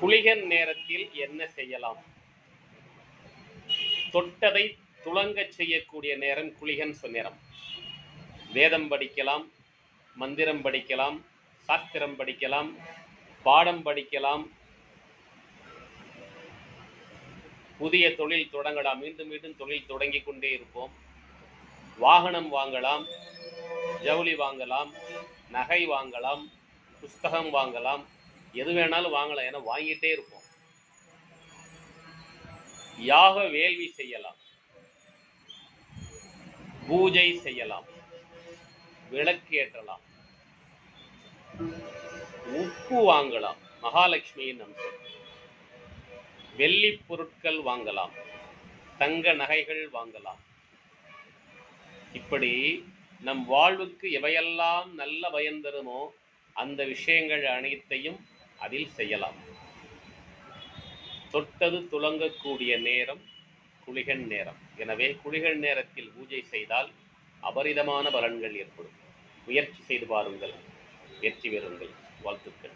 குளிகன் நேரத்தில் என்ன செய்யலாம்? தொட்டதை துளங்க செய்யக்கூடிய நேரம் குளிகன் நேரம் வேதம் படிக்கலாம் மந்திரம் படிக்கலாம் சாஸ்திரம் படிக்கலாம் பாடம் படிக்கலாம். புதிய தொழில் தொடங்கலாம். மீண்டும் மீண்டும் தொழில் தொடங்கிக் கொண்டே இருப்போம். வாகனம் வாங்கலாம் ஜவுளி வாங்கலாம் நகை வாங்கலாம் புஸ்தகம் வாங்கலாம். எது வேணாலும் வாங்கலாம் ஏன்னா வாங்கிட்டே இருப்போம். யாக வேள்வி செய்யலாம். பூஜை செய்யலாம். விளக்கு ஏற்றலாம். உப்பு வாங்கலாம். மகாலட்சுமியின் அம்சம். வெள்ளி பொருட்கள் வாங்கலாம். தங்க நகைகள் வாங்கலாம். இப்படி நம் வாழ்வுக்கு எவையெல்லாம் நல்ல பயன் தருமோ அந்த விஷயங்கள் அனைத்தையும் அதில் செய்யலாம். தொட்டது துளங்கக்கூடிய நேரம் குளிகன் நேரம். எனவே குளிகன் நேரத்தில் பூஜை செய்தால் அபரிதமான பலன்கள் ஏற்படும். முயற்சி செய்து பாருங்கள். வெற்றி பெறுங்கள். வாழ்த்துக்கள்.